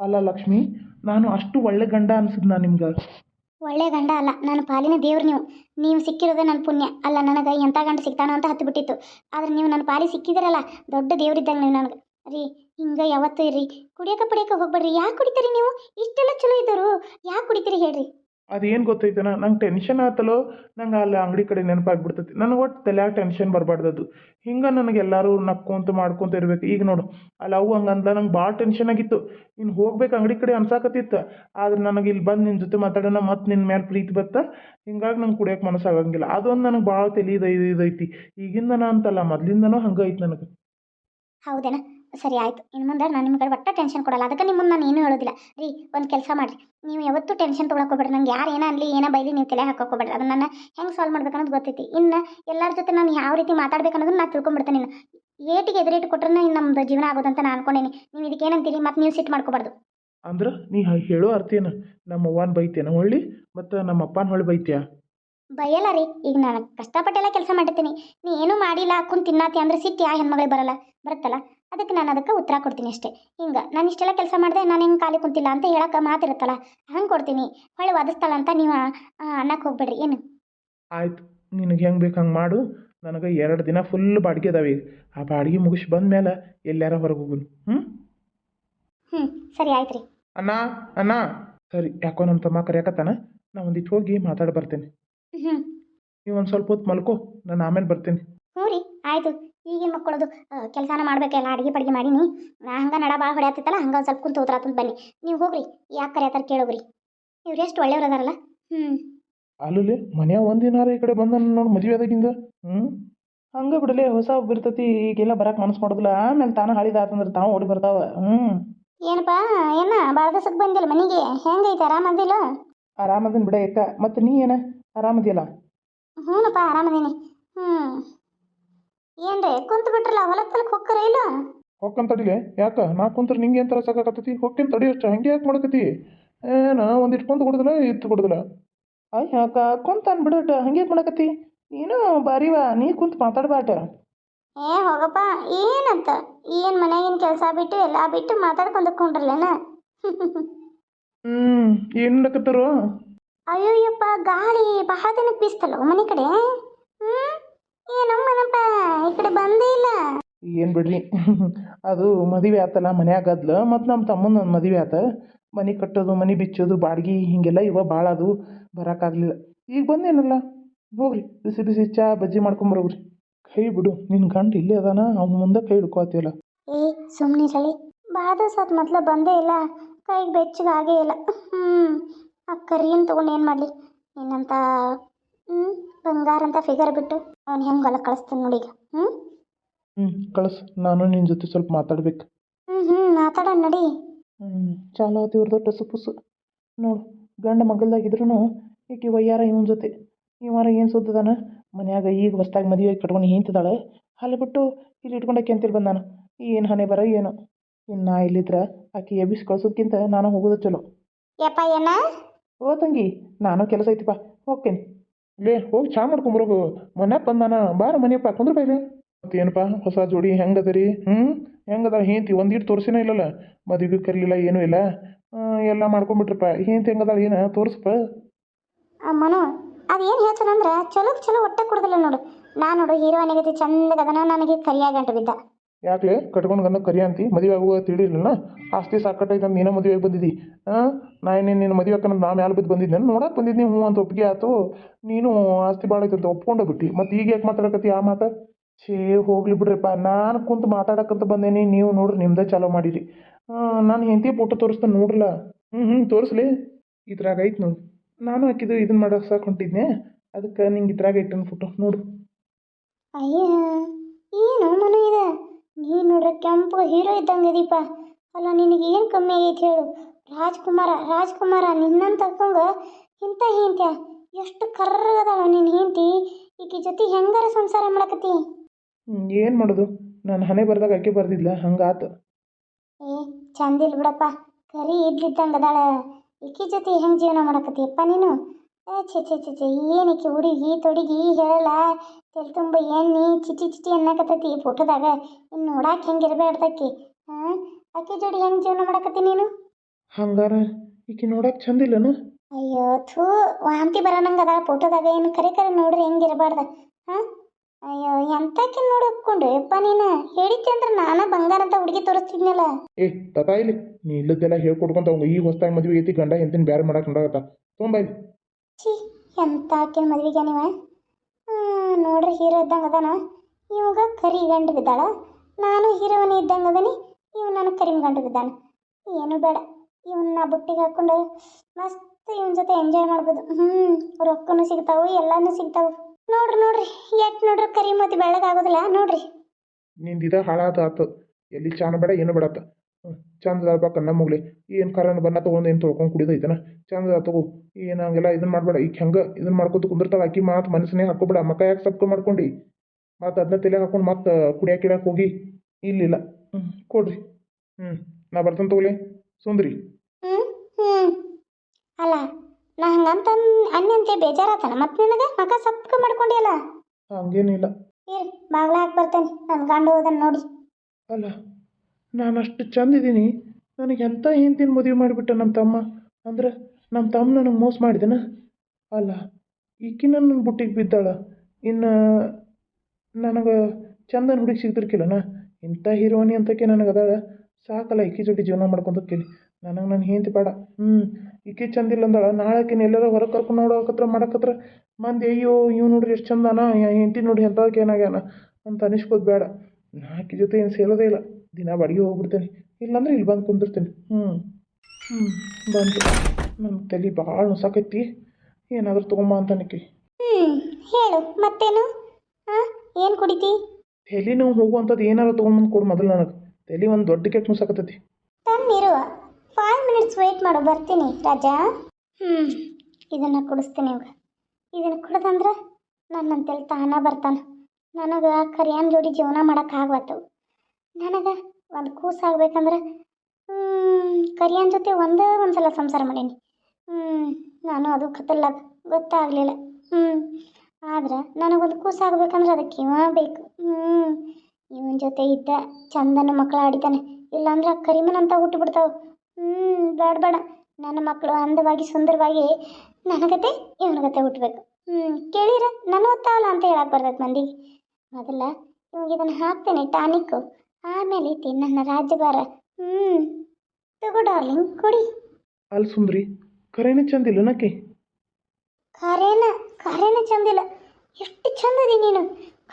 ಅಲ್ಲ ಲಕ್ಷ್ಮಿ, ನಾನು ಅಷ್ಟು ಒಳ್ಳೆ ಗಂಡ ಅನ್ಸಿದ್ನಾ ನಿಮ್ಗೆ? ಒಳ್ಳೆ ಗಂಡ ಅಲ್ಲ ನನ್ನ ಪಾಲಿನ ದೇವ್ರು ನೀವು. ನೀವು ಸಿಕ್ಕಿರೋದೇ ನನ್ನ ಪುಣ್ಯ. ಅಲ್ಲ, ನನಗೆ ಎಂಥ ಗಂಡ ಸಿಗ್ತಾನೋ ಅಂತ ಹತ್ತು ಬಿಟ್ಟಿತ್ತು. ಆದ್ರೆ ನೀವು ನನ್ನ ಪಾಲಿ ಸಿಕ್ಕಿದಿರಲ್ಲ, ದೊಡ್ಡ ದೇವ್ರಿದ್ದಂಗೆ ನೀವು ನನಗೆ. ರೀ, ಹಿಂಗೆ ಯಾವತ್ತೂ ಇರ್ರಿ. ಕುಡಿಯೋಕೆ ಪಡಿಯೋಕೆ ಹೋಗ್ಬೇಡ್ರಿ. ಯಾಕೆ ಕುಡಿತೀರಿ ನೀವು? ಇಷ್ಟೆಲ್ಲ ಚಲೋ ಇದ್ದವರು ಯಾಕೆ ಕುಡಿತೀರಿ ಹೇಳ್ರಿ. ಅದೇನು ಗೊತ್ತೈತನ ನಂಗೆ ಟೆನ್ಷನ್ ಆತಲೋ, ನಂಗೆ ಅಲ್ಲಿ ಅಂಗಡಿ ಕಡೆ ನೆನಪಾಗ್ಬಿಡ್ತೈತಿ. ನನಗೆ ಒಟ್ಟು ತಲೆಯಾಗ ಟೆನ್ಷನ್ ಬರಬಾರ್ದದು. ಹಿಂಗೆ ನನಗೆ ಎಲ್ಲರೂ ನಕ್ಕೊಂತ ಮಾಡ್ಕೊಂತ ಇರ್ಬೇಕು. ಈಗ ನೋಡು ಅಲ್ಲಿ ಅವು ಹಂಗಂದ ನಂಗೆ ಭಾಳ ಟೆನ್ಷನ್ ಆಗಿತ್ತು. ಇನ್ನು ಹೋಗ್ಬೇಕು ಅಂಗಡಿ ಕಡೆ ಅನ್ಸಾಕತ್ತಿತ್ತು. ಆದ್ರೆ ನನಗೆ ಇಲ್ಲಿ ಬಂದು ನಿನ್ನ ಜೊತೆ ಮಾತಾಡೋಣ ಮತ್ತೆ ನಿನ್ನ ಮೇಲೆ ಪ್ರೀತಿ ಬತ್ತ. ಹಿಂಗಾಗಿ ನಂಗೆ ಕುಡಿಯೋಕೆ ಮನಸ್ಸಾಗಂಗಿಲ್ಲ ಅದೊಂದು ನನಗೆ ಭಾಳ ತಲೆ ಇದು ಇದೈತಿ. ಈಗಿಂದನ ಅಂತಲ್ಲ, ಮೊದ್ಲಿಂದನೂ ಹಂಗೆ ನನಗೆ. ಹೌದೇನ ಸರಿ ಆಯ್ತು. ಇನ್ನು ಮುಂದೆ ನಾನು ನಿಮ್ಗೆ ಒಟ್ಟು ಟೆನ್ಷನ್ ಕೊಡಲ್ಲ. ಅದಕ್ಕೆ ನಿಮ್ಮ ನಾನು ಏನೂ ಹೇಳೋದಿಲ್ಲ. ರೀ ಒಂದು ಕೆಲಸ ಮಾಡಿರಿ. ನೀವು ಯಾವತ್ತೂ ಟೆನ್ಷನ್ ತೊಗೊಳಕ್ಕೆ ಹೋಗ್ಬೇಡ್ರಿ. ನಂಗೆ ಯಾರು ಏನೋ ಅನ್ಲಿ ಏನೋ ಬೈಲಿ ನೀವು ತಲೆ ಹಾಕೋಕೆ ಹೋಗ್ಬೇಡ್ರಿ. ಅದನ್ನ ನಾನು ಹೆಂಗೆ ಸಾಲ್ವ್ ಮಾಡ್ಬೇಕು ಅನ್ನೋದು ಗೊತ್ತೈತಿ. ಇನ್ನು ಎಲ್ಲರ ಜೊತೆ ನಾನು ಯಾವ ರೀತಿ ಮಾತಾಡ್ಬೇಕು ಅನ್ನೋದನ್ನ ನಾನು ತಿಳ್ಕೊಂಬಿಡ್ತೇನೆ ನೀನು ಏಟಿಗೆ ಎದುರೇಟು ಕೊಟ್ರೆ ನಮ್ಮದು ಜೀವನ ಆಗೋದಂತ ನಾನು ಅನ್ಕೊಂಡೇನಿ. ನೀವು ಇದಕ್ಕೆ ಏನಂತೀರಿ ಮತ್ತು ನೀವು ಸಿಟ್ಟು ಮಾಡ್ಕೋಬಾರ್ದು. ಅಂದ್ರೆ ನೀ ಹೇಳೋ ಅರ್ಥ ಏನು? ನಮ್ಮ ಅವ್ವನ ಬೈತೇನ ಹೊಳ್ಳಿ ಮತ್ತು ನಮ್ಮ ಅಪ್ಪನ ಹೊಳ್ಳಿ ಬೈತ್ಯಾ? ಬೈಯಲ್ಲ ರೀ. ಈಗ ನಾನು ಕಷ್ಟಪಟ್ಟೆಲ್ಲ ಕೆಲಸ ಮಾಡಿರ್ತೀನಿ. ನೀ ಏನೂ ಮಾಡಿಲ್ಲ ಕುಂತು ತಿನ್ನಾತಿ ಅಂದ್ರೆ ಸಿಟ್ಟು ಯಾ ಹೆಣ್ಮಗಳಿಗೆ ಬರಲ್ಲ. ಬರುತ್ತಲ್ಲ? ಅದಕ್ಕೆ ನಾನು ಅದಕ್ಕೆ ಉತ್ತರ ಕೊಡ್ತೀನಿ ಅಷ್ಟೇ. ಹಿಂಗೆ ನಾನು ಇಷ್ಟೆಲ್ಲ ಕೆಲಸ ಮಾಡಿದೆ ನಾನು ಹಿಂಗೆ ಖಾಲಿ ಕುಂತಿಲ್ಲ ಅಂತ ಹೇಳಕ್ಕೆ ಮಾತಿರುತ್ತಲ್ಲ ಹಂಗೆ ಕೊಡ್ತೀನಿ. ಹೊಳೆ ವಾದಿಸ್ತಾಳ ಅಂತ ನೀವು ಅನ್ನಕ್ಕೆ ಹೋಗ್ಬೇಡ್ರಿ ಏನು? ಆಯ್ತು ನಿನಗೆ ಹೆಂಗೆ ಬೇಕು ಹಂಗೆ ಮಾಡು. ನನಗೆ ಎರಡು ದಿನ ಫುಲ್ ಬಾಡಿಗೆ ಅದಾವೆ. ಈಗ ಆ ಬಾಡಿಗೆ ಮುಗಿಸಿ ಬಂದ ಮೇಲೆ ಎಲ್ಲಾರ ಹೊರಗೆ ಹೋಗುನು ಹ್ಞೂ ಹ್ಞೂ ಸರಿ ಆಯ್ತು ರೀ ಅಣ್ಣ ಅಣ್ಣ. ಸರಿ ಯಾಕೋ ನಮ್ಮ ತಮ್ಮ ಕರೆಯಕತ್ತಾನ ನಾ ಒಂದಿಟ್ಟು ಹೋಗಿ ಮಾತಾಡಿ ಬರ್ತೇನೆ. ಹ್ಞೂ ನೀವು ಒಂದು ಸ್ವಲ್ಪ ಹೊತ್ತು ಮಲ್ಕೋ ನಾನು ಆಮೇಲೆ ಬರ್ತೇನೆ. ಹ್ಞೂ ರೀ ಆಯಿತು. ಈಗಿನ ಮಕ್ಕಳದು ಕೆಲಸನ ಮಾಡ್ಬೇಕೆಲ್ಲ ಅಡುಗೆ ಪಡಿಗೆ ಮಾಡೀನಿ. ನಾ ಹಂಗೆ ನಡ ಭಾಳ ಹೊಡ್ಯಾತಿತ್ತಲ್ಲ ಹಂಗೆ ಒಂದು ಸ್ವಲ್ಪ ಕುಂತು ಹೋದ್ರಾತಂತ ಬನ್ನಿ. ನೀವು ಹೋಗ್ರಿ ಯಾಕೆ ಕರೆಯತ್ತಾರ ಕೇಳೋಗ್ರಿ. ಇವ್ರು ಎಷ್ಟು ಒಳ್ಳೆಯವ್ರು ಅದಾರಲ್ಲ. ಹ್ಞೂ ಅಲ್ಲಲ್ಲಿ ಮನ್ಯಾಗ ಒಂದಿನಾರ ಈ ಕಡೆ ಬಂದ ನೋಡಿ ಮದುವೆ ಆದಾಗಿಂದ. ಹ್ಞೂ ಹಂಗೆ ಬಿಡಲಿ ಹೊಸ ಒಬ್ಬ ಇರ್ತೈತಿ ಈಗೆಲ್ಲ ಬರಕ್ಕೆ ಮನಸ್ಸು ಮಾಡೋದಿಲ್ಲ. ಆಮೇಲೆ ತಾನು ಹಳಿದಾತಂದ್ರೆ ತಾವು ಓಡಿ ಬರ್ತಾವ. ಹ್ಞೂ ಏನಪ್ಪ ಏನ ಭಾಳ ದಿವಸಕ್ಕೆ ಬಂದಿಲ್ಲ ಮನೆಗೆ? ಹೆಂಗೈತೆ ಆರಾಮದಿಲ್ಲ ಆರಾಮದನ್ ಬಿಡ ಏಕ. ಮತ್ತು ನೀ ಏನ? ಆರಾಮದಿಲ್ಲ ಹ್ಞೂನಪ್ಪ ಆರಾಮದೀನಿ ಹ್ಞೂ ಏನ್ರಿ ಕುಂತ ಬಿಟ್ರಲ್ಲ ಹೊಲ ಪಲಕ್ಕೆ ಹೋಗ್ಕರ ಇಲ್ಲ? ಹೊಕ್ಕನ್ ತಡಿಲೆ ಯಾಕ? ನಾ ಕುಂತ್ರ ನಿಂಗೆ ಏನ್ ತರ ಸಾಕಾಕತ್ತತಿ? ಹೋಗ್ತಿನ್ ತಡಿ ಅಷ್ಟ ಹಂಗೆ ಯಾಕೆ ಮಾಡಕತ್ತಿ? ಏನ ಒಂದು ಇಟ್ಕೊಂತ ಕೊಡುದಿಲ್ಲ ಇತ್ತು ಕೊಡುದಿಲ್ಲ. ಅಯ್ಯ ಯಾಕ ಕುಂತ ಅನ್ಬಿಡಟ ಹಂಗೆ ಮಾಡಕತಿ ಮಾಡಕತ್ತಿ? ನೀನು ಬಾರಿವಾ ನೀ ಕುಂತ ಮಾತಾಡ್ಬಾಟ ಏ ಹೋಗಪ್ಪ ಏನಂತ? ಏನ್ ಮನ್ಯಾಗಿನ ಕೆಲಸ ಬಿಟ್ಟು ಎಲ್ಲ ಬಿಟ್ಟು ಮಾತಾಡ್ಕೊಂಡು ಹ್ಮ್ ಏನು ಅಯ್ಯೋ ಅಯ್ಯೋಯ್ಯಪ್ಪ ಗಾಳಿ ಬಹಳ ದಿನಕ್ಕೆ ಬೀಸ್ತಲ್ಲ ಮನೆ ಕಡೆ? ಈ ಕಡೆ ಬಂದೇ ಇಲ್ಲ. ಏನು ಬಿಡ್ರಿ? ಅದು ಮದುವೆ ಆತಲ್ಲ ಮನ್ಯಾಗ ಅದ್ಲ. ಮತ್ತು ನಮ್ಮ ತಮ್ಮನ ಒಂದು ಮದುವೆ ಆತ. ಮನೆ ಕಟ್ಟೋದು ಮನೆ ಬಿಚ್ಚೋದು ಬಾಡ್ಗಿ ಹಿಂಗೆಲ್ಲ ಇವ ಭಾಳ ಅದು. ಬರೋಕ್ಕಾಗಲಿಲ್ಲ ಈಗ ಬಂದೇನಲ್ಲ? ಹೋಗ್ರಿ ಬಿಸಿ ಬಿಸಿ ಚಾ ಬಜ್ಜಿ ಮಾಡ್ಕೊಂಬರೋಗ್ರಿ ಕೈ ಬಿಡು ನಿನ್ನ ಗಂಡ ಇಲ್ಲೇ ಅದಾನ ಅವ್ನ ಮುಂದೆ ಕೈ ಹಿಡ್ಕೋತಿಯಲ್ಲ. ಏ ಸುಮ್ಮನೆ ಸಳಿ ಭಾಳ ದಿವಸ ಆತು ಮೊದ್ಲು ಬಂದೇ ಇಲ್ಲ. ಕೈಗೆ ಬೆಚ್ಚಗೆ ಆಗೇ ಇಲ್ಲ. ಹ್ಞೂ ಆ ಕರಿಯನ್ನು ತೊಗೊಂಡು ಏನು ಮಾಡಲಿ? ಏನಂತ ಹ್ಞೂ ಬಂಗಾರ ಅಂತ ಫಿಗರ್ ಬಿಟ್ಟು ಅವ್ನು ಹೆಂಗೆ ಹೊಲ ಕಳಿಸ್ತಾನೆ ನೋಡಿ ಈಗ. ಹ್ಞೂ ಹ್ಞೂ ಕಳಿಸ್. ನಾನು ನಿನ್ನ ಜೊತೆ ಸ್ವಲ್ಪ ಮಾತಾಡ್ಬೇಕು. ಹ್ಞೂ ಹ್ಞೂ ಮಾತಾಡೋಣ ನಡಿ. ಹ್ಞೂ ಚಾಲ ಇವ್ರದ್ದು ಟಸು ಪುಸು ನೋಡು ಗಂಡ ಮಗಲ್ದಾಗಿದ್ರು ಈಕೆ ವಯ್ಯಾರ ಇವನ ಜೊತೆ. ಇವಾರ ಏನು ಸುದ್ದದಾನ? ಮನ್ಯಾಗ ಈಗ ಹೊಸ್ದಾಗಿ ಮದುವೆ ಕಟ್ಕೊಂಡು ಹಿಂತಿದ್ದಾಳೆ? ಅಲ್ಲಿ ಬಿಟ್ಟು ಇಲ್ಲಿ ಇಟ್ಕೊಂಡಕ್ಕೆ ಅಂತೇಳಿ ಬಂದಾನ? ಏನು ಹಣೆ ಬರ ಏನು? ಇನ್ನು ನಾ ಇಲ್ಲಿದ್ರೆ ಆಕೆ ಎಬ್ಬಿಸಿ ಕಳ್ಸೋದ್ಕಿಂತ ನಾನು ಹೋಗೋದು ಚಲೋ. ಯಪ್ಪ ಏನ? ಓ ತಂಗಿ ನಾನು ಕೆಲಸ ಐತಿಪ್ಪ ಹೋಗ್ತೇನೆ. ಲೇ, ಹೋಗಿ ಚಾ ಮಾಡ್ಕೊಂಬರೋಗು ಮನ್ಯಾಗ ಬಂದಾನ ಬಾರ ಮನೆಯಪ್ಪ, ಕುಂದ್ರ ಬೈಲೆ. ಮತ್ತೇನಪ್ಪ, ಹೊಸ ಜೋಡಿ ಹೆಂಗದರಿ ಹ್ಞೂ ಹೆಂಗದ ಹೇಂತಿ ಒಂದಿಟ್ಟು ತೋರಿಸಿನ ಇಲ್ಲಲ್ಲ? ಮದುವೆ ಕರೀಲಿಲ್ಲ, ಏನೂ ಇಲ್ಲ. ಎಲ್ಲ ಮಾಡ್ಕೊಂಬಿಟ್ರಪ್ಪ ಹೇಂತಿ ಹೆಂಗದಾಳ ಏನು? ತೋರಿಸಪ್ಪ. ಮನು ಅದೇನು ಹೇಳ್ತಾನಂದ್ರೆ ಚಲೋ ಚಲೋ ಒಟ್ಟೆ ಕೊಡೋದಿಲ್ಲ ನೋಡು. ನಾನು ನೋಡು ಹೀರೋನಿಗತಿ ಚಂದಗ ಚಂದಗದನ ನನಗೆ ಕರಿಯಾಗಂಟು ಬಿದ್ದ ಯಾಕ್ಲೆ? ಕಟ್ಕೊಂಡು ಗಂಡ ಕರಿ ಅಂತಿ ಮದುವೆ ಆಗುವ ತಿಳಿಲಿಲ್ಲ ಆಸ್ತಿ ಸಾಕಟ್ಟೈತೆ ಅಂತ ನೀನೇ ಮದುವೆಗೆ ಬಂದಿದ್ದಿ ನಾ ಏನೇನು ನಿನ್ನ ಮದುವೆ ಹಾಕೋಣ ನಾ ಮ್ಯಾಲೆ ಬಿದ್ದು ಬಂದಿದ್ದೆ ನೋಡಕ್ಕೆ ಬಂದಿದ್ನಿ ಹ್ಞೂ ಅಂತ ಒಪ್ಪಿಗೆ ಆಯ್ತು ನೀನು ಆಸ್ತಿ ಭಾಳ ಐತೆ ಅಂತ ಒಪ್ಕೊಂಡ ಬಿಟ್ಟು ಮತ್ತು ಈಗ ಯಾಕೆ ಮಾತಾಡಕತ್ತಿ ಆ ಮಾತ? ಛೇ, ಹೋಗ್ಲಿ ಬಿಡ್ರಿಪ್ಪ. ನಾನು ಕುಂತು ಮಾತಾಡಕ್ಕಂತ ಬಂದೇನಿ, ನೀವು ನೋಡ್ರಿ ನಿಮ್ದೇ ಚಾಲೋ ಮಾಡಿರಿ. ನಾನು ಹೆಂಡತಿ ಫೋಟೋ ತೋರಿಸ್ತಾನೆ ನೋಡ್ರಲ್ಲ ಹ್ಞೂ ಹ್ಞೂ ತೋರಿಸ್ಲಿ. ಇದ್ರಾಗ ಐತೆ ನೋಡು. ನಾನು ಹಾಕಿದ್ದು ಇದನ್ನ ಮಾಡಕ್ಕೆ ಸಾಕು ಹೊಂಟಿದ್ನೆ. ಅದಕ್ಕೆ ನಿಂಗೆ ಇದ್ರಾಗ ಇಟ್ಟನ ಫೋಟೋ ನೋಡು. ಅಯ್ಯ, ಏನು ಮನು ಇದೆ. ನೀನು ನೋಡ್ರೆ ಕೆಂಪು ಹೀರೋ ಇದ್ದಂಗೆ ಇದೀಪ ಅಲ್ಲ ನಿನಗೆ ಏನು ಕಮ್ಮಿ ಆಗೈತೆ ಹೇಳು? ರಾಜ್ಕುಮಾರ ರಾಜ್ಕುಮಾರ ನಿನ್ನಂತ ತಕ್ಕಂಗ ಇಂಥ ಹೀಂತ್ಯ ಎಷ್ಟು ಕರ್ರಗದಾಳ ನಿನ್ನ ಹೆಂಡ್ತಿ. ಈಕಿ ಜೊತೆ ಹೆಂಗಾರ ಸಂಸಾರ ಮಾಡಕತ್ತಿ? ಏನು ಮಾಡೋದು? ನಾನು ಹಣೆ ಬರ್ದಾಗ ಅಕ್ಕಿ ಬರ್ದಿದ್ಲ ಹಂಗಾತು. ಏ ಚಂದಿಲ್ ಬಿಡಪ್ಪ. ಕರಿ ಇದ್ಲಿದ್ದಂಗೆ ಅದಾಳ ಈಕಿ ಜೊತೆ ಹೆಂಗೆ ಜೀವನ ಮಾಡಕತ್ತಿಯಪ್ಪ ನೀನು? ಛೆ ಛೆ ಛೆ ಛೆ ಏನಕ್ಕೆ ಹುಡುಗಿ ತೊಡಗಿ ಹೇಳಲ್ಲ ತೆಲ್ ತುಂಬ ಎಣ್ಣೆ ಚಿಚಿ ಚಿಟಿ ಅನ್ನಕತ್ತೈತಿ ಫೋಟೋದಾಗ ಇನ್ನು ನೋಡಾಕ ಹೆಂಗೆ ಇರಬೇಡ್ದಕ್ಕಿ ಹಾಂ? ಆಕೆ ಜೋಡಿ ಹೆಂಗೆ ಜೀವನ ಮಾಡಕತ್ತಿ ನೀನು? ಹಂಗಾರ ಈಕಿ ನೋಡಕ್ಕೆ ಚಂದಿಲ್ಲನ ಅಯ್ಯೋ ಥೂ ವಾಂತಿ ಬರೋಣಂಗೆ ಅದ ಫೋಟೋದಾಗ ಏನು ಕರೆ ಕರೆ ನೋಡ್ರಿ ಹೆಂಗಿರಬಾರ್ದ ಹಾಂ? ಅಯ್ಯೋ ಎಂತಕ್ಕೆ ನೋಡಿ ಒಪ್ಕೊಂಡು? ಯಪ್ಪ ನೀನು ಹೇಳಿದ್ದೆ ಅಂದ್ರೆ ನಾನು ಬಂಗಾರ ಅಂತ ಹುಡುಗಿ ತೋರಿಸ್ತಿದ್ನಲ್ಲ. ಏ ತತಾ ಇಲ್ಲಿ ನೀ ಇಲ್ಲದೆಲ್ಲ ಹೇಳ್ಕೊಡ್ಕೊಂತ ಅವ್ನು ಈಗ ಹೊಸ್ತಾಗಿ ಮದುವೆ ಐತಿ ಗಂಡ ಎಂತಿನ ಬ್ಯಾರೆ ಮಾಡಕ್ ನೋಡಾಗತ್ತ ತೊಂಬಾಯ್ ಛೀ, ಎಂತ ಆಕಿನ ಮದ್ವೆಗೆ ನೀವ? ನೋಡ್ರಿ ಹೀರೋ ಇದ್ದಂಗೆ ಅದಾನ. ಇವಾಗ ಕರಿ ಗಂಡು ಬಿದ್ದಾಳ. ನಾನು ಹೀರೋವನಿ ಇದ್ದಂಗೆ ಅದನಿ. ಇವ್ ನನಗೆ ಕರಿಮ ಗಂಡು ಬಿದ್ದಾನ. ಏನು ಬೇಡ. ಇವನ್ನ ಬುಟ್ಟಿಗೆ ಹಾಕೊಂಡು ಮಸ್ತ್ ಇವನ್ ಜೊತೆ ಎಂಜಾಯ್ ಮಾಡ್ಬೋದು. ಹ್ಞೂ ರೊಕ್ಕನೂ ಸಿಗ್ತಾವು, ಎಲ್ಲಾನು ಸಿಗ್ತಾವು. ನೋಡ್ರಿ ನೋಡ್ರಿ ಎಟ್ ನೋಡ್ರಿ ಕರಿ ಮತಿ ಬೆಳಗಾಗೋದಿಲ್ಲ. ನೋಡ್ರಿ. ನಿಂದಿದ ಹಾಳಾತ ಆತು. ಎಲ್ಲಿ ಚಾನ ಬೇಡ ಏನು ಬೇಡತ್ತ ಚಂದ ಬಾ ಕಣ್ಣ ಮುಗ್ಲಿ. ಏನು ಕರನ್ ಬನ್ನ ತೊಗೊಂಡು ಏನು ತೊಳ್ಕೊಂಡು ಕುಡಿದೈತನ ಚಂದ ತಗೋ. ಏನು ಹಂಗೆಲ್ಲ ಇದನ್ನ ಮಾಡಬೇಡ. ಈಗ ಹೆಂಗೆ ಇದನ್ನ ಮಾಡ್ಕೊತ ಕುಂದಿರ್ತಾವ ಆಕಿ ಮಾತು ಮನಸ್ಸನ್ನೇ ಹಾಕೋಬೇಡ. ಮಕ್ಕ ಯಾಕೆ ಸಪ್ಕ ಮಾಡ್ಕೊಂಡು? ಮತ್ತು ಅದನ್ನ ತಲೆ ಹಾಕೊಂಡು ಮತ್ತೆ ಕುಡಿಯಾಕೆ ಇಡಕ್ಕೆ ಹೋಗಿ. ಇಲ್ಲಿಲ್ಲ. ಹ್ಞೂ ಕೊಡ್ರಿ. ಹ್ಞೂ ನಾ ಬರ್ತೇನೆ ತಗೋಲಿ. ಸುಂದ್ರಿ. ಅಲ್ಲ ನಾ ಹಂಗಂತ ಅನ್ನಂತೆ ಬೇಜಾರಾತನ ಮತ್ತೆ ನಿನಗೆ? ಮಕ ಸಪ್ಕ ಮಾಡ್ಕೊಂಡಿಯಲ್ಲ? ಹಂಗೇನಿಲ್ಲ. ಇರ್ ಬಾಗ್ಲ ಹಾಕಿ ಬರ್ತೇನೆ. ನನ್ನ ಗಂಡ ಹೋದನ್ ನೋಡಿ. ಅಲ್ಲ. ನಾನು ಅಷ್ಟು ಚಂದ ಇದ್ದೀನಿ. ನನಗೆ ಎಂಥ ಹೆಂಡ್ತಿನ ಮದುವೆ ಮಾಡಿಬಿಟ್ಟ ನಮ್ಮ ತಮ್ಮ? ಅಂದ್ರೆ ನಮ್ಮ ತಮ್ಮ ನನಗೆ ಮೋಸ ಮಾಡಿದನ? ಅಲ್ಲ, ಈಕಿನ ನನ್ನ ಬುಟ್ಟಿಗೆ ಬಿದ್ದಾಳ. ಇನ್ನು ನನಗೆ ಚಂದನ ಹುಡುಗಿ ಸಿಗ್ತಿರ್ಕಿಲ್ಲನ? ಇಂಥ ಹೀರೋನಿ ಅಂತಕ್ಕೆ ನನಗೆ ಅದಾಳ. ಸಾಕಲ್ಲ ಈಕಿ ಜೊತೆ ಜೀವನ ಮಾಡ್ಕೊಂತಕ್ಕೇಳಿ ನನಗೆ ನನ್ನ ಹೆಂಡ್ತಿ ಬೇಡ. ಹ್ಞೂ ಈಕಿ ಚಂದಿಲ್ಲ ಅಂದಾಳ. ನಾಳೆಕಿನ ಎಲ್ಲಾರ ಹೊರಗೆ ಕರ್ಕೊಂಡು ನೋಡೋಕತ್ರ ಮಾಡಕತ್ರ ಮಂದಿ, ಅಯ್ಯೋ, ಇವ್ ನೋಡ್ರಿ ಎಷ್ಟು ಚಂದನ? ಹೆಂಡ್ತಿ ನೋಡಿ ಎಂಥದಕ್ಕೆ ಏನಾಗ್ಯಾನ ಅಂತ ಅನಿಸ್ಕೋದು ಬೇಡ. ನಾ ಆಕಿ ಜೊತೆ ಏನು ಸೇರೋದೇ ಇಲ್ಲ. ದಿನ ಬಾಡಿಗೆ ಹೋಗ್ಬಿಡ್ತೇನೆ. ಇಲ್ಲಾಂದ್ರೆ ಇಲ್ಲಿ ಬಂದು ಕುಂದಿರ್ತೇನೆ. ಹ್ಞೂ ಹ್ಞೂ ಬಂತು ನನ್ನ ತಲೆ ಭಾಳ ನುಸಾಕೈತಿ. ಏನಾದರೂ ತೊಗೊಂಬ ಅಂತ ನಿಕ್ಕಿ ಹ್ಞೂ ಹೇಳು ಮತ್ತೇನು? ಹಾಂ ಏನು ಕುಡಿತಿ? ತಲೆ ನೋವು ಹೋಗುವಂಥದ್ದು ಏನಾರು ತೊಗೊಂಬಂದು ಕೊಡು ಮೊದಲು ನನಗೆ. ತಲೆ ಒಂದು ದೊಡ್ಡ ಕೆಟ್ಟ ನುಸಾಕತ್ತೈತಿ. ತನ್ನಿರುವ ಫೈವ್ ಮಿನಿಟ್ಸ್ ವೆಯ್ಟ್ ಮಾಡು ಬರ್ತೀನಿ ರಾಜಾ. ಹ್ಞೂ ಇದನ್ನು ಕುಡಿಸ್ತೀನಿ ಇವಾಗ. ಇದನ್ನು ಕುಡ್ದಂದ್ರೆ ನನ್ನಂತೆಲ್ಲಿ ತಾನ ಬರ್ತಾನೆ. ನನಗೆ ಕರಿಯನ್ ಜೋಡಿ ಜೀವನ ಮಾಡೋಕ್ಕಾಗ್ವತ್ತು ನನಗೆ ಒಂದು ಕೂಸು ಆಗ್ಬೇಕಂದ್ರೆ ಕರಿಯನ್ ಜೊತೆ ಒಂದೇ ಒಂದು ಸಲ ಸಂಸಾರ ಮಾಡೀನಿ. ನಾನು ಅದು ಕತ್ತಲ್ಲ ಗೊತ್ತಾಗಲಿಲ್ಲ. ಹ್ಞೂ ಆದ್ರೆ ನನಗೊಂದು ಕೂಸು ಆಗ್ಬೇಕಂದ್ರೆ ಅದಕ್ಕೆ ಇವ ಬೇಕು. ಹ್ಞೂ ಇವನ ಜೊತೆ ಇದ್ದ ಚಂದನ ಮಕ್ಕಳು ಆಡಿತಾನೆ, ಇಲ್ಲಾಂದ್ರೆ ಕರಿಮನಂತ ಹುಟ್ಟುಬಿಡ್ತಾವೆ ಹ್ಞೂ ಬೇಡ ಬೇಡ ನನ್ನ ಮಕ್ಕಳು ಅಂದವಾಗಿ ಸುಂದರವಾಗಿ ನನಗತೆ ಇವನಿಗತೆ ಹುಟ್ಟಬೇಕು ಹ್ಞೂ ಕೇಳಿರ ನನ್ನ ಹೊತ್ತಾವಲ್ಲ ಅಂತ ಹೇಳಕ್ಕೆ ಬರ್ತೈತೆ ಮಂದಿಗೆ ಮೊದಲ ಇವಾಗ ಇದನ್ನು ಹಾಕ್ತೇನೆ ಟಾನಿಕ್ಕು. ಆಮೇಲೆ ಐತಿ ನನ್ನ ರಾಜ್ಯಭಾರ. ಹ್ಞೂ ತಗೋ ಡಾರ್ಲಿಂಗ್ ಕೊಡಿ. ಅಲ್ ಸುಂದ್ರಿ ಕರೆನೇ ಚಂದಿಲ್ಲ ನಕ್ಕಿ? ಖರೇನ ಖರೇನ ಚಂದಿಲ್ಲ. ಎಷ್ಟು ಚಂದದಿ ನೀನು?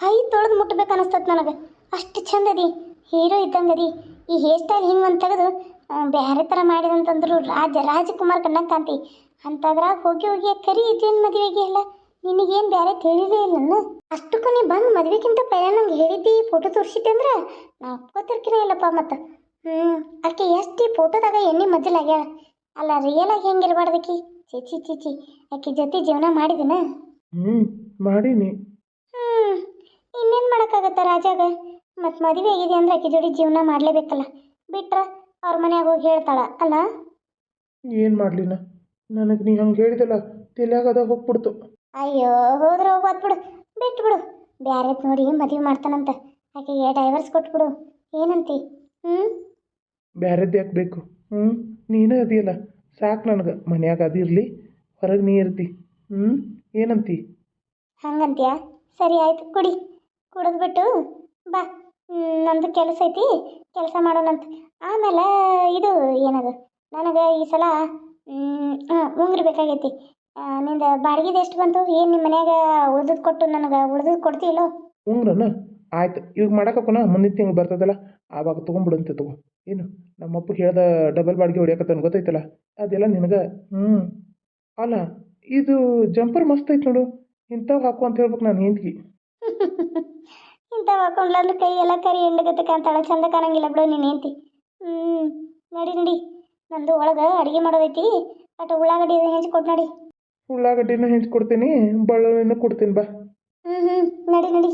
ಕೈ ತೊಳೆದು ಮುಟ್ಬೇಕು ಅನಿಸ್ತದ ನನಗೆ. ಅಷ್ಟು ಚಂದದಿ. ಹೀರೋ ಇದ್ದಂಗದಿ. ಈ ಹೇರ್ ಸ್ಟೈಲ್ ಹಿಂಗೆ ಒಂದು ತೆಗೆದು ಬೇರೆ ಥರ ಮಾಡಿದಂತಂದ್ರು ರಾಜ ರಾಜಕುಮಾರ್ ಕಣ್ಣಂಗೆ ಕಾಂತಿ ಅಂಥದ್ರಾಗ ಹೋಗಿ ಹೋಗಿ ಕರಿ ಇದೇನು ಮದುವೆಗೆ ಎಲ್ಲ? ನಿನಗೇನು ಬೇರೆ ತಿಳಿದೇ ಇಲ್ಲ ಅಷ್ಟಕ್ಕೂ ನೀ ಬಂದು ಮದ್ವೆಗಿಂತ ಪೈಲ ನಂಗೆ ಹೇಳಿದ್ದಿ ಫೋಟೋ ತೋರಿಸಿದ್ದೆ ಅಂದ್ರೆ ನಾ ಒಪ್ಕೋತಿರ್ಕಿನ ಇಲ್ಲಪ್ಪ ಮತ್ತು. ಹ್ಞೂ ಆಕೆ ಎಷ್ಟು ಈ ಫೋಟೋದಾಗ ಎಣ್ಣೆ ಮಜ್ಜಲಾಗ್ಯಾಳ ಅಲ್ಲ ರಿಯಲ್ ಆಗಿ ಹೆಂಗಿರ್ಬಾರ್ದಕ್ಕಿ ಚಿಚಿ ಚಿಚಿ ಆಕೆ ಜೊತೆ ಜೀವನ ಮಾಡಿದನ? ಹ್ಞೂ ಮಾಡೀನಿ. ಹ್ಞೂ ಇನ್ನೇನು ಮಾಡೋಕ್ಕಾಗತ್ತ ರಾಜಾಗ? ಮತ್ತು ಮದುವೆ ಆಗಿದೆ ಅಂದ್ರೆ ಆಕೆ ಜೋಡಿ ಜೀವನ ಮಾಡಲೇಬೇಕಲ್ಲ. ಬಿಟ್ರ ಅವ್ರ ಮನೆಯಾಗ ಹೋಗಿ ಹೇಳ್ತಾಳ ಅಲ್ಲ? ಏನು ಮಾಡಲಿನ? ನನಗೆ ನೀ ಹಂಗೆ ಹೇಳಿದಲ್ಲ ತಲೆಯಾಗದ ಹೋಗ್ಬಿಡ್ತು. ಅಯ್ಯೋ ಹೋದ್ರೆ ಹೋಗೋದು ಬಿಡು. ಬಿಟ್ಟು ಬಿಡು. ಬ್ಯಾರೆ ನೋಡಿ ಮದುವೆ ಮಾಡ್ತಾನಂತ. ಆಕೆಗೆ ಡೈವರ್ಸ್ ಕೊಟ್ಬಿಡು. ಏನಂತಿ? ಹ್ಞೂ ಬ್ಯಾರೆದ್ದು ಯಾಕೆ ಬೇಕು? ಹ್ಞೂ ನೀನೇ ಅದಿಯಲ್ಲ. ಸಾಕು ನನಗೆ. ಮನ್ಯಾಗ ಅದಿರಲಿ ಹೊರಗೆ ನೀ ಇರ್ತಿ. ಹ್ಞೂ ಏನಂತಿ? ಹಂಗಂತೀಯ? ಸರಿ ಆಯ್ತು. ಕುಡಿ. ಕುಡಿದ್ಬಿಟ್ಟು ಬಾ. ನಂದು ಕೆಲಸ ಐತಿ. ಕೆಲಸ ಮಾಡೋಣಂತ. ಆಮೇಲೆ ಇದು ಏನದು? ನನಗೆ ಈ ಸಲ ಹಾಂ ಉಂಗ್ರಿ ಬೇಕಾಗೈತಿ. ನಿಂದ ಬಾಡಿಗೆದು ಎಷ್ಟು ಬಂತು? ಏನು ನಿಮ್ಮ ಮನ್ಯಾಗ ಉಳ್ದದ್ದು ಕೊಟ್ಟು ನನಗೆ ಉಳ್ದದ್ದು ಕೊಡ್ತೀಯಲ್ಲೋ? ಉಂಗ್ರನ ಆಯ್ತು. ಇವಾಗ ಮಾಡಕ್ಕಪ್ಪನ ಮುಂದಿನ ತಿಂಗಳು ಬರ್ತದಲ್ಲ ಆವಾಗ ತೊಗೊಂಬಿಡಂತೆ ತಗೋ. ಏನು ನಮ್ಮಪ್ಪ ಹೇಳ್ದ ಡಬಲ್ ಬಾಡಿಗೆ ಹೊಡಿಯಕತ್ತಾನ ಗೊತ್ತೈತಲ್ಲ? ಅದೆಲ್ಲ ನಿನಗೆ ಹ್ಞೂ ಅಲ್ಲ ಇದು ಜಂಪರ್ ಮಸ್ತ್ ಐತೆ ನೋಡು. ಇಂಥವು ಹಾಕು ಅಂತ ಹೇಳ್ಬೇಕು ನಾನು ಹೆಂಡ್ಗಿ ಇಂಥವು ಹಾಕೊಂಡ್ಲ ಅಂದ್ರೆ ಕೈ ಎಲ್ಲ ಕರಿ ಎಂಡಗತ್ತೆ ಕಾಣ್ತಾಳೆ ಚಂದ ಕಾಣಂಗಿಲ್ಲ ಬಿಡು ನೀನು ಹೆಂಡ್ತಿ. ಹ್ಞೂ ನಡಿ ನಡಿ. ನಂದು ಒಳಗೆ ಅಡುಗೆ ಮಾಡೋದೈತಿ. ಅಟ ಉಳ್ಳಾಗಡ್ಡಿ ಹೆಂಚಿ ಕೊಟ್ಟು ನಡಿ. ಉಳ್ಳಾಗಡ್ಡಿನೂ ಹೆಂಚ್ಕೊಡ್ತೀನಿ ಬಳ್ಳುಳ್ಳಿನೂ ಕೊಡ್ತೀನಿ ಬಾ. ಹ್ಞೂ ಹ್ಞೂ ನಡಿ ನಡಿ.